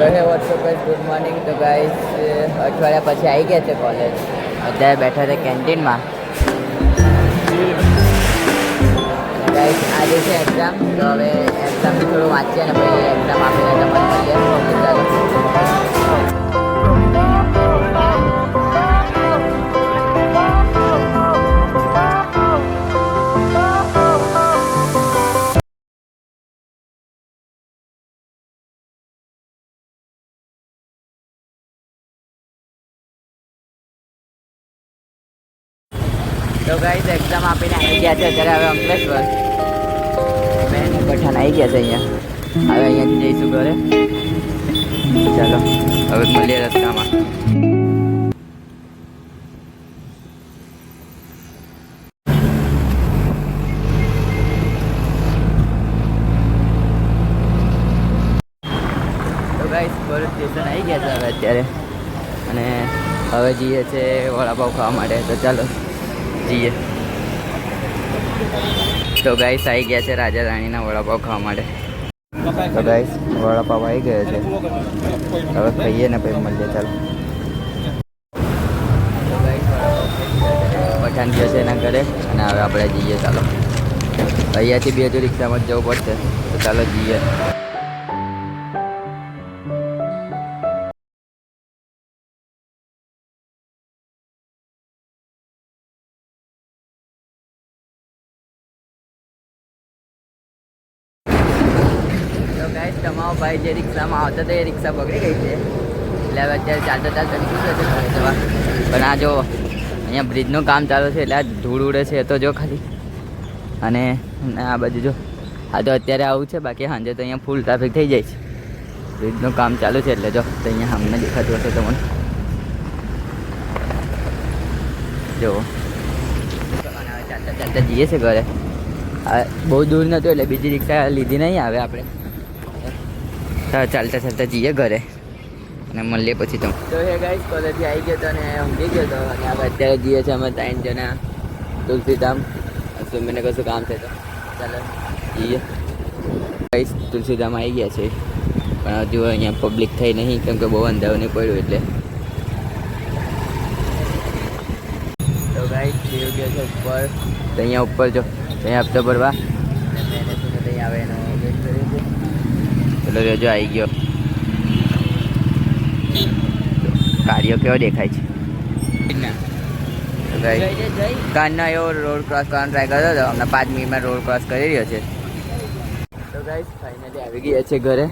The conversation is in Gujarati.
તો hey WhatsApp guys good morning તો ગાઈઝ અઠવાડિયા પછી આવી ગયા છે કોલેજ અત્યારે બેઠા છે કેન્ટીનમાં ગાઈઝ આજે છે એક્ઝામ તો હવે એક્ઝામ થોડું વાંચીએ ને પછી એક્ઝામ આપીને તો ગાઈસ એક્ઝામ આપીને આવી ગયા છે. અત્યારે હવે અંકલેશ્વર. બેન, પઠાણ આવી ગયા છે અહીંયા. હવે અહીંયાથી જઈશું ઘરે. ચાલો, હવે મળીએ રસ્તામાં. સ્ટેશન ગયા છે હવે અત્યારે. અને હવે જઈએ છે વડાપાવ ખાવા માટે. તો ચાલો. જઈએ તો ગાઈસ આવી ગયા છે રાજા રાણીના વડાપાવ ખાવા માટે. તો ગાઈસ વડાપાવ આવી ગયો છે. હવે ખાઈએ ને પછી મળીએ, ચાલો. પઠાણ ગયો છે એના ઘરે અને હવે આપણે જઈએ ચાલો. અહીંયાથી બે હજુ રિક્ષામાં જ જવું પડશે. તો ચાલો જઈએ ગાઈસ તમારો ભાઈ જે રિક્ષામાં આવતો હતો એ રિક્ષા બગડી ગઈ છે. એટલે હવે અત્યારે ચાલતો ચાલતો નીકળી જશે ઘરે પણ આ જો, અહીંયા બ્રિજનું કામ ચાલુ છે, એટલે આ ધૂળ ઉડે છે તો જો ખાલી. અને આ બાજુ જો, આ તો અત્યારે આવું છે, બાકી સાંજે તો અહીંયા ફૂલ ટ્રાફિક થઈ જાય છે. બ્રિજનું કામ ચાલુ છે, એટલે જો, તો અહીંયા હમને દેખાતું હશે તમને. જો. ચાલતા ચાલતા જઈએ છે ઘરે. બહુ દૂર નહોતું, એટલે બીજી રિક્ષા લીધી નહીં આવે આપણે. ચાલતા ચાલતા જઈએ ઘરે. અને મળીએ પછી તો. તો હે ગાઈસ કોલેજથી આવી ગયો તો અને ઊંઘી ગયો તો. અને આપણે અત્યારે જઈએ છીએ અમે ત્રણ જણા. તુલસીધામ. મને કશું કામ છે તો. ચાલો, જઈએ. ગાઈસ તુલસીધામ આવી ગયા છે. પણ હજુ અહીંયા પબ્લિક થઈ નહીં, કેમ કે બહુ અંધારું નહીં પડ્યું એટલે. તો ગાઈસ દેવ ગયો છે ઉપર. અહીંયા ઉપર જો, અહીંયા હપ્તો ભરવા. અને ત્યાં આવે એનો વેટ કરે. છે રજો આવી ગયો. કાર્યો કેવો દેખાય છે? કાનનો એવો રોડ ક્રોસ કરવાનો ટ્રાય કરતો હતો હમણાં પાંચ મિનિટમાં રોડ ક્રોસ કરી રહ્યો છે. તો ગાઈસ ફાઇનલી આવી ગયા છે ઘરે.